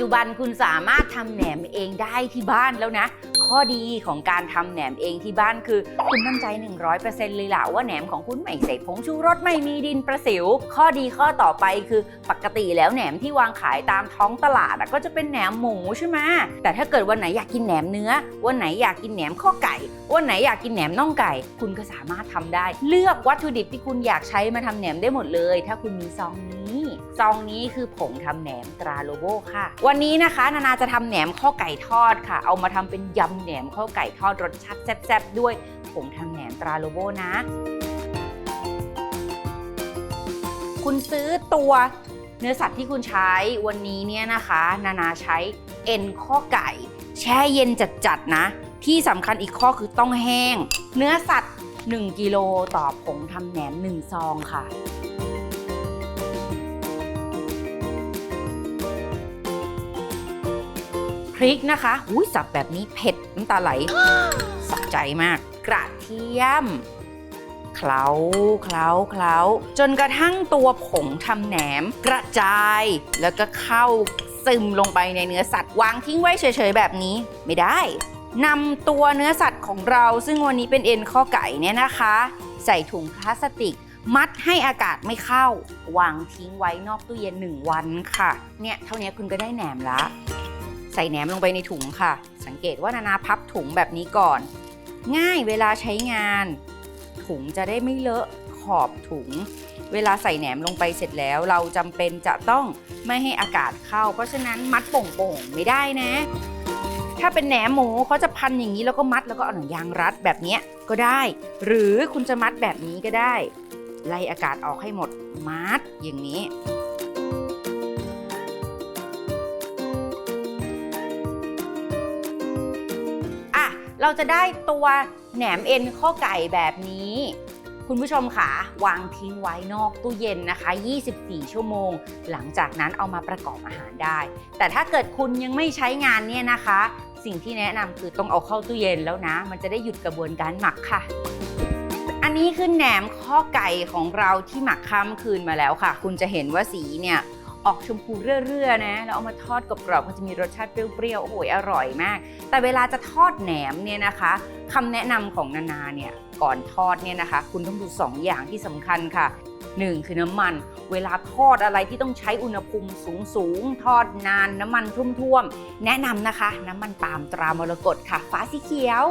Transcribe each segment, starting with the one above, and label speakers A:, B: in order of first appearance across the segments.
A: จุบันคุณสามารถทำแหนมเองได้ที่บ้านแล้วนะ ข้อดีของการทำแหนมเองที่บ้านคือ คุณมั่นใจ 100%เลยล่ะว่าแหนมของคุณไม่ใส่ผงชูรสไม่มีดินประสิว ข้อดีข้อต่อไปคือปกติแล้วแหนมที่วางขายตามท้องตลาดก็จะเป็นแหนมหมูใช่ไหมแต่ถ้าเกิดวันไหนอยากกินแหนมเนื้อ วันไหนอยากกินแหนมข้อไก่ วันไหนอยากกินแหนมน่องไก่ คุณก็สามารถทำได้ เลือกวัตถุดิบที่คุณอยากใช้มาทำแหนมได้หมดเลย ถ้าคุณมีซองนี้ ซองนี้คือผงทำแหนมตราโลโบค่ะ วันนี้นะคะนานาจะทำแหนมข้อไก่ทอดค่ะ เอามาทำเป็นยำแหนมข้อไก่ทอดรสชาติแซ่บๆด้วยผงทำแหนมตราโลโบนะ คุณซื้อตัวเนื้อสัตว์ที่คุณใช้วันนี้เนี่ยนะคะ นานาใช้เอ็นข้อไก่ แช่เย็นจัดๆนะ ที่สำคัญอีกข้อคือต้องแห้ง เนื้อสัตว์ 1 กิโลต่อผงทำแหนม 1 ซองค่ะ พริกนะคะอุ้ยสับแบบนี้เผ็ดน้ำตาไหลสะใจมาก กระเทียมเคล้าเคล้าเคล้าจนกระทั่งตัวผงทำแหนม กระจายแล้วก็เข้าซึมลงไปในเนื้อสัตว์วางทิ้งไว้เฉยๆแบบนี้ไม่ได้นำตัวเนื้อสัตว์ของเราซึ่งวันนี้เป็นเอ็นข้อไก่เนี่ยนะคะ ใส่ถุงพลาสติก มัดให้อากาศไม่เข้า วางทิ้งไว้นอกตู้เย็น1วันค่ะ เนี่ย เท่านี้คุณก็ได้แหนมละ ใส่แหนมลงไปในถุงค่ะ สังเกตว่านานาพับถุงแบบนี้ก่อน ง่ายเวลาใช้งาน ถุงจะได้ไม่เลอะขอบถุง เวลาใส่แหนมลงไปเสร็จแล้ว เราจำเป็นจะต้องไม่ให้อากาศเข้า เพราะฉะนั้นมัดโป่งๆไม่ได้นะ ถ้าเป็นแหนมหมูเขาจะพันอย่างนี้แล้วก็มัดแล้วก็เอาหนังยางรัดแบบนี้ก็ได้ หรือคุณจะมัดแบบนี้ก็ได้ ไล่อากาศออกให้หมดมัดอย่างนี้ เราจะได้ตัวแหนมเอ็นข้อไก่แบบนี้ คุณผู้ชมค่ะวางทิ้งไว้นอกตู้เย็นนะคะ 24 ชั่วโมง หลังจากนั้นเอามาประกอบอาหารได้ แต่ถ้าเกิดคุณยังไม่ใช้งานเนี่ยนะคะ สิ่งที่แนะนำคือต้องเอาเข้าตู้เย็นแล้วนะ มันจะได้หยุดกระบวนการหมักค่ะอันนี้คือแหนมข้อไก่ของเราที่หมักข้ามคืนมาแล้วค่ะ คุณจะเห็นว่าสีเนี่ย ออกชมพูเรื่อๆนะแล้วเอามาทอดกรอบๆมันจะมีรสชาติเปรี้ยวๆโอ้โหอร่อยมาก แต่เวลาจะทอดแหนมเนี่ยนะคะคำแนะนำของนานาเนี่ยก่อนทอดเนี่ยนะคะ คุณต้องดู 2 อย่างที่สำคัญค่ะ 1 คือน้ำมัน เวลาทอดอะไรที่ต้องใช้อุณหภูมิสูงๆทอดนานน้ำมันท่วมๆ แนะนำนะคะ น้ำมันปาล์มตรามรกตค่ะ ฟ้าสีเขียว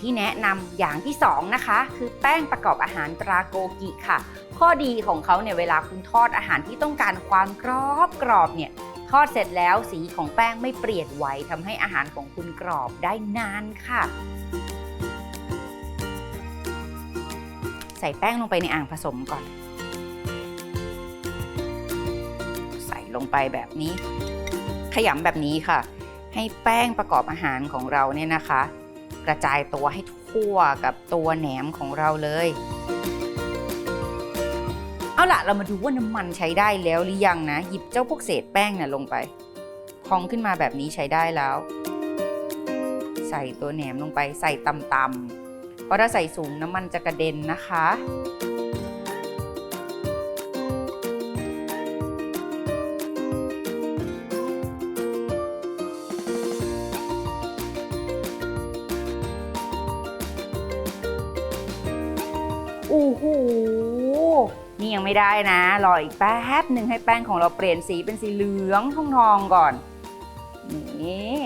A: ที่แนะนำอย่างที่ 2 นะคะ คือแป้งประกอบอาหารตราโกกิค่ะ ข้อดีของเขาเนี่ยเวลาคุณทอดอาหารที่ต้องการความกรอบกรอบเนี่ยทอดเสร็จแล้วสีของแป้งไม่เปลี่ยนไวทำให้อาหารของคุณกรอบได้นานค่ะ ใส่แป้งลงไปในอ่างผสมก่อน ใส่ลงไปแบบนี้ ขยำแบบนี้ค่ะ ให้แป้งประกอบอาหารของเราเนี่ยนะคะ กระจายตัวให้ทั่วกับตัวแหนมของเราเลย เอาล่ะเรามาดูว่าน้ำมันใช้ได้แล้วหรือยังนะ หยิบเจ้าพวกเศษแป้งเนี่ยลงไป พองขึ้นมาแบบนี้ใช้ได้แล้ว ใส่ตัวแหนมลงไปใส่ต่ำๆเพราะถ้าใส่สูงน้ำมันจะกระเด็นนะคะ นี่ยังไม่ได้นะรออีกแป๊บหนึ่งให้แป้งของเราเปลี่ยนสีเป็นสีเหลืองทองทองก่อน นี่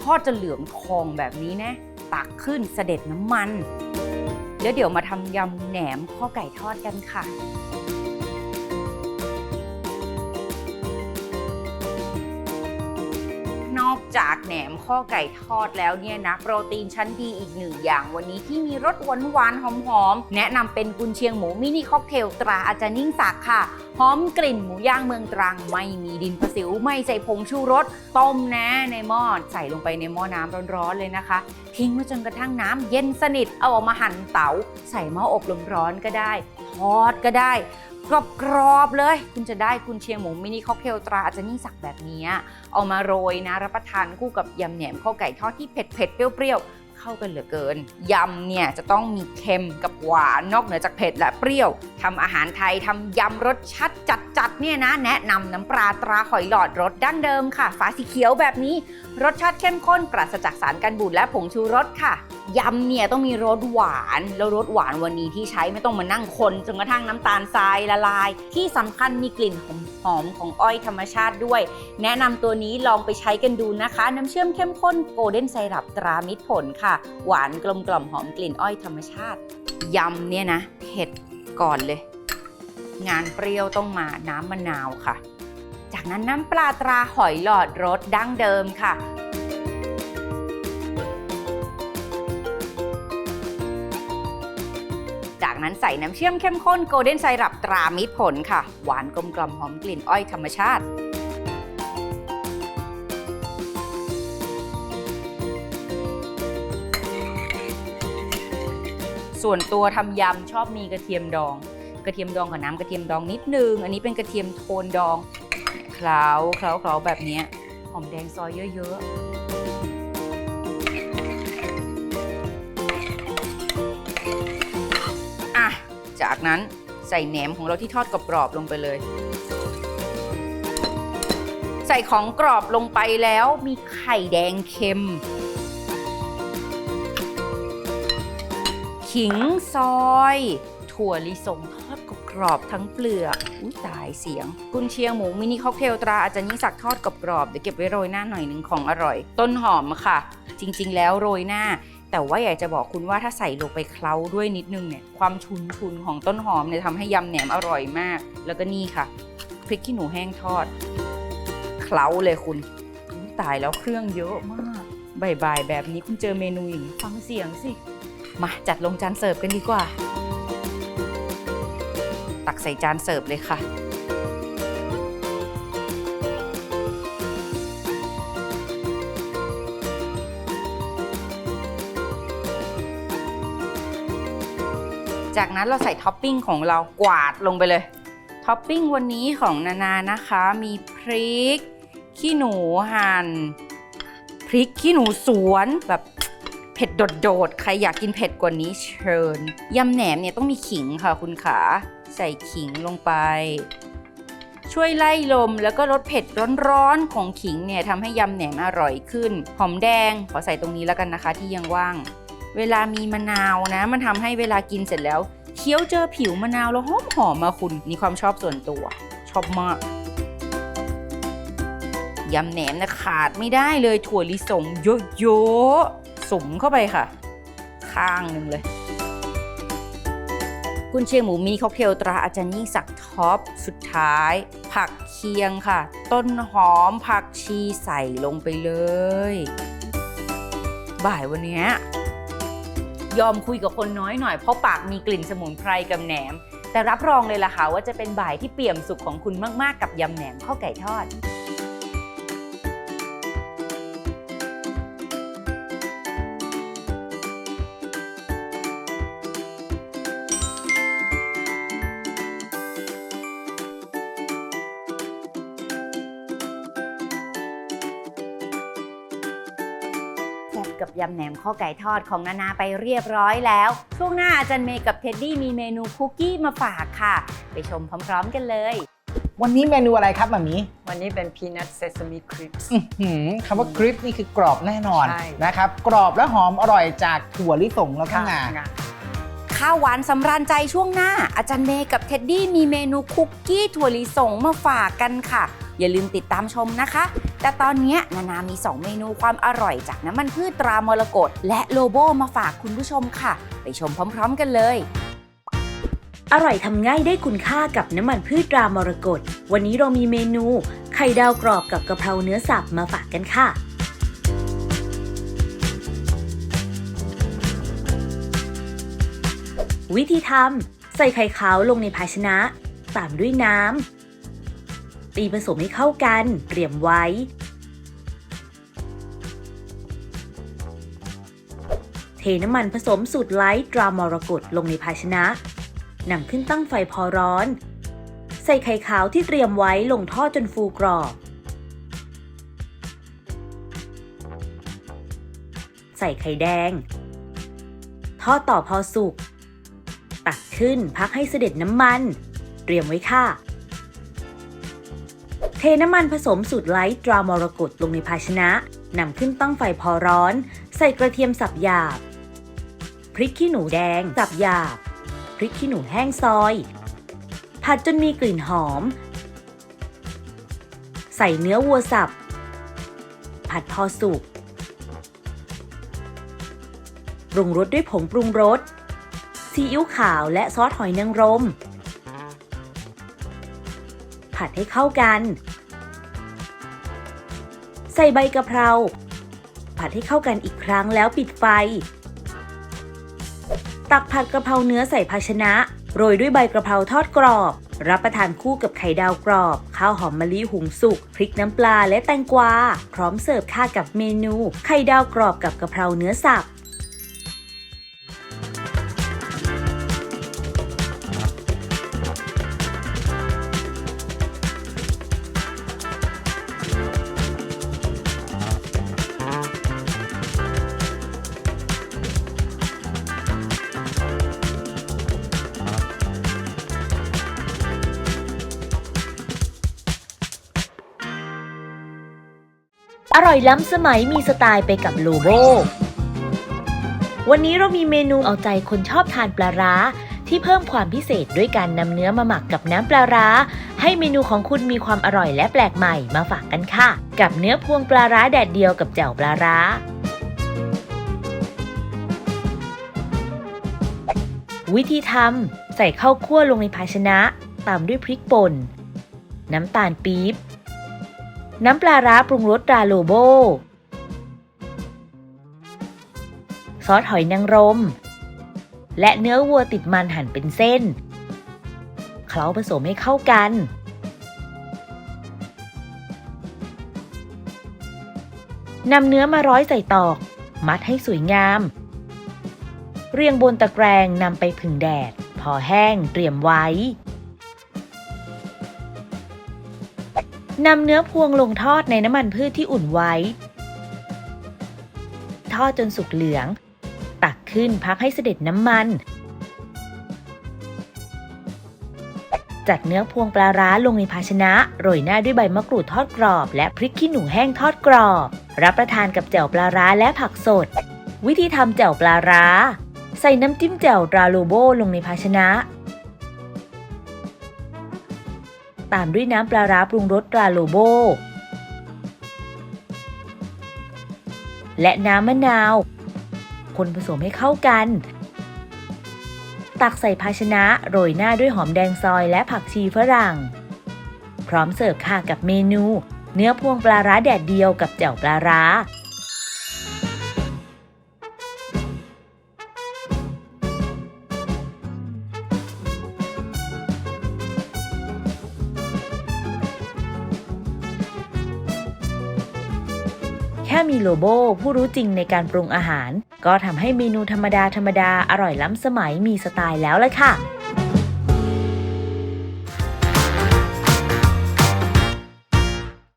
A: ทอดจนเหลืองทองแบบนี้นะ ตักขึ้นเสด็จน้ำมัน แล้วเดี๋ยวมาทำยำแหนมข้อไก่ทอดกันค่ะ จากแหนมข้อไก่ทอดแล้วเนี่ยนะ โปรตีนชั้นดีอีกหนึ่งอย่างวันนี้ที่มีรสหวานหวานๆหอมๆ แนะนำเป็นกุนเชียงหมูมินิค็อกเทลตราอาจารย์ยิ่งศักดิ์ค่ะหอมกลิ่นหมูย่างเมืองตรัง ไม่มีดินประสิว ไม่ใส่ผงชูรส ต้มนะในหม้อใส่ลงไปในหม้อน้ำร้อนๆเลยนะคะ ทิ้งไว้จนกระทั่งน้ำเย็นสนิทเอาออกมาหั่นเตา๋าใส่หม้ออบลมร้อนก็ได้ ทอดก็ได้ กรอบๆเลย คุณจะได้กุนเชียงหมูมินิค็อกเทลตราอาจารย์ยิ่งศักดิ์แบบนี้เอามาโรยนะ รับประทานคู่กับยำแหนมข้าวไก่ทอดที่เผ็ดๆเปรี้ยวๆเข้ากันเหลือเกินยำเนี่ยจะต้องมีเค็มกับหวานนอกเหนือจากเผ็ดและเปรี้ยวทำอาหารไทยทำยำรสชัดจัดๆเนี่ยนะ แนะนำน้ำปลาตราหอยหลอดรสดั้งเดิมค่ะฝาสีเขียวแบบนี้ รสชาติเข้มข้นปราศจากสารกันบูดและผงชูรสค่ะ ยำเนี่ยต้องมีรสหวาน แล้วรสหวานวันนี้ที่ใช้ไม่ต้องมานั่งคนจนกระทั่งน้ำตาลทรายละลาย ที่สำคัญมีกลิ่นหอมๆของอ้อยธรรมชาติด้วย แนะนำตัวนี้ลองไปใช้กันดูนะคะ น้ำเชื่อมเข้มข้นโกลเด้นไซรัปตรามิตรผลค่ะ หวานกลมกล่อมหอมกลิ่นอ้อยธรรมชาติยำเนี่ยนะเผ็ดก่อนเลย งานเปรี้ยวต้องมาน้ำมะนาวค่ะ จากนั้นน้ำปลาตราหอยหลอดรสดั้งเดิมค่ะ นั้นใส่น้ำเชื่อมเข้มข้นโกลเด้นไซรัปตรามิตรผลค่ะ หวานกลมกล่อมหอมกลิ่นอ้อยธรรมชาติส่วนตัวทำยำชอบมีกระเทียมดอง กระเทียมดองกับน้ำกระเทียมดองนิดนึง อันนี้เป็นกระเทียมโทนดอง เคล้าเคล้าเคล้าแบบนี้หอมแดงซอยเยอะ ๆ จากนั้นใส่แหนมของเราที่ทอดกรอบๆลงไปเลย ใส่ของกรอบลงไปแล้วมีไข่แดงเค็ม ขิงซอย ถั่วลิสงทอดกรอบๆทั้งเปลือกอุ้ยตายเสียง กุนเชียงหมูมินิค็อกเทลตราอาจารย์ยิ่งศักดิ์ทอดกรอบๆเดี๋ยวเก็บไว้โรยหน้าหน่อยหนึ่งของอร่อย ต้นหอมค่ะ จริง ๆ แล้วโรยหน้า แต่ว่าอยากจะบอกคุณว่าถ้าใส่ลงไปเคล้าด้วยนิดนึงเนี่ยความชุนชุนๆของต้นหอมเนี่ยทำให้ยำแหนมอร่อยมาก แล้วก็นี่ค่ะพริกขี้หนูแห้งทอด เคล้าเลยคุณตายแล้วเครื่องเยอะมากบ่ายๆแบบนี้คุณเจอเมนูอย่างนี้ฟังเสียงสิ มาจัดลงจานเสิร์ฟกันดีกว่า ตักใส่จานเสิร์ฟเลยค่ะ จากนั้นเราใส่ท็อปปิ้งของเรากวาดลงไปเลย ท็อปปิ้งวันนี้ของนานานะคะ มีพริก ขี้หนูหัน่นพริกขี้หนูสวนแบบเผ็ดโดดๆ ใครอยากกินเผ็ดกว่านี้เชิญยำแหนมเนี่ยต้องมีขิงค่ะคุณขาใส่ขิงลงไป ช่วยไล่ลมแล้วก็ลดเผ็ดร้อนๆของขิงเนี่ยทำให้ยำแหนมอร่อยขึ้น หอมแดงขอใส่ตรงนี้แล้วกันนะคะที่ยังว่าง เวลามีมะนาวนะ มันทำให้เวลากินเสร็จแล้วเคี้ยวเจอผิวมะนาวแล้วหอมหอมมาคุณนี่ความชอบส่วนตัว ชอบมากยำแหนมนะขาดไม่ได้เลยถั่วลิสงเยอะๆสุมเข้าไปค่ะ ข้างหนึ่งเลยกุนเชียงหมูมีค็อกเทลตราอาจารย์ยิ่งศักดิ์ท็อป สุดท้าย ผักเคียงค่ะ ต้นหอมผักชีใส่ลงไปเลย บ่ายวันนี้ ยอมคุยกับคนน้อยหน่อยเพราะปากมีกลิ่นสมุนไพรกับแหนม แต่รับรองเลยล่ะค่ะว่าจะเป็นบ่ายที่เปี่ยมสุขของคุณมากๆกับยำแหนมข้าวไก่ทอด กับยำแหนมข้าวไก่ทอดของนานาไปเรียบร้อยแล้ว ช่วงหน้าอาจารย์เมย์กับเท็ดดี้มีเมนูคุกกี้มาฝากค่ะ ไปชมพร้อมๆกันเลย
B: วันนี้เมนูอะไรครับหมามี
C: วันนี้เป็น peanut sesame crisps
B: อื้อหือคำว่ากริปนี่คือกรอบแน่นอน
C: ใช่
B: นะครับ กรอบและหอมอร่อยจากถั่วลิสงแล้วก็
C: ค่ะ
B: งา
A: ข้าวหวานสำราญใจช่วงหน้า อาจารย์เมย์กับเท็ดดี้มีเมนูคุกกี้ถั่วลิสงมาฝากกันค่ะ อย่าลืมติดตามชมนะคะ แต่ตอนนี้นานามี 2 เมนูความอร่อยจากน้ำมันพืชตรามรกตและโลโบมาฝากคุณผู้ชมค่ะ ไปชมพร้อม ๆ กันเลย
D: อร่อยทำง่ายได้คุณค่ากับน้ำมันพืชตรามรกต วันนี้เรามีเมนู ไข่ดาวกรอบกับกะเพราเนื้อสับมาฝากกันค่ะ วิธีทำ ใส่ไข่ขาวลงในภาชนะ ตามด้วยน้ำ ตีผสมให้เข้ากัน เตรียมไว้ เทน้ำมันผสมสูตรไลท์ตรามรกตลงในภาชนะนำขึ้นตั้งไฟพอร้อน ใส่ไข่ขาวที่เตรียมไว้ลงทอดจนฟูกรอบ ใส่ไข่แดง ทอดต่อพอสุก ตักขึ้นพักให้เสด็จน้ำมัน เตรียมไว้ค่ะ เทน้ำมันผสมสูตรไลท์ตรามรกตลงในภาชนะนำขึ้นตั้งไฟพอร้อน ใส่กระเทียมสับหยาบ พริกขี้หนูแดง สับหยาบ พริกขี้หนูแห้งซอย ผัดจนมีกลิ่นหอม ใส่เนื้อวัวสับ ผัดพอสุกปรุงรสด้วยผงปรุงรสซีอิ๊วขาวและซอสหอยนางรม ผัดให้เข้ากัน ใส่ใบกะเพรา ผัดให้เข้ากันอีกครั้งแล้วปิดไฟ ตักผัดกะเพราเนื้อใส่ภาชนะ โรยด้วยใบกระเพราทอดกรอบ รับประทานคู่กับไข่ดาวกรอบ ข้าวหอมมะลิหุงสุก พริกน้ำปลาและแตงกวา พร้อมเสิร์ฟค่ากับเมนู ไข่ดาวกรอบกับกะเพราเนื้อสับ ร่อยล้ำสมัยมีสไตล์ไปกับโลโบวันนี้เรามีเมนูเอาใจคนชอบทานปลาร้า ที่เพิ่มความพิเศษด้วยการนำเนื้อมาหมักกับน้ำปลาร้า ให้เมนูของคุณมีความอร่อยและแปลกใหม่มาฝากกันค่ะ กับเนื้อพวงปลาร้าแดดเดียวกับแจ่วปลาร้าวิธีทำใส่ข้าวคั่วลงในภาชนะ ตามด้วยพริกป่น น้ำตาลปี๊บ น้ำปลาร้าปรุงรสตราโลโบ ซอสหอยนางรม และเนื้อวัวติดมันหั่นเป็นเส้น เคล้าผสมให้เข้ากัน นำเนื้อมาร้อยใส่ตอก มัดให้สวยงาม เรียงบนตะแกรงนำไปผึ่งแดด พอแห้งเตรียมไว้ นำเนื้อพวงลงทอดในน้ำมันพืชที่อุ่นไว้ ทอดจนสุกเหลือง ตักขึ้นพักให้เสด็จน้ำมัน จัดเนื้อพวงปลาร้าลงในภาชนะ โรยหน้าด้วยใบมะกรูดทอดกรอบ และพริกขี้หนูแห้งทอดกรอบ รับประทานกับแจ่วปลาร้าและผักสด วิธีทำแจ่วปลาร้า ใส่น้ำจิ้มแจ่วราโลโบลงในภาชนะ ตามด้วยน้ำปลาร้าปรุงรสตราโลโบ และน้ำมะนาว คนผสมให้เข้ากัน ตักใส่ภาชนะโรยหน้าด้วยหอมแดงซอยและผักชีฝรั่ง พร้อมเสิร์ฟค่ะกับเมนู เนื้อพวงปลาร้าแดดเดียวกับแจ่วปลาร้า ถ้ามีโลโบผู้รู้จริงในการปรุงอาหาร ก็ทำให้เมนูธรรมดาธรรมดาอร่อยล้ำสมัยมีสไตล์แล้วละค่ะ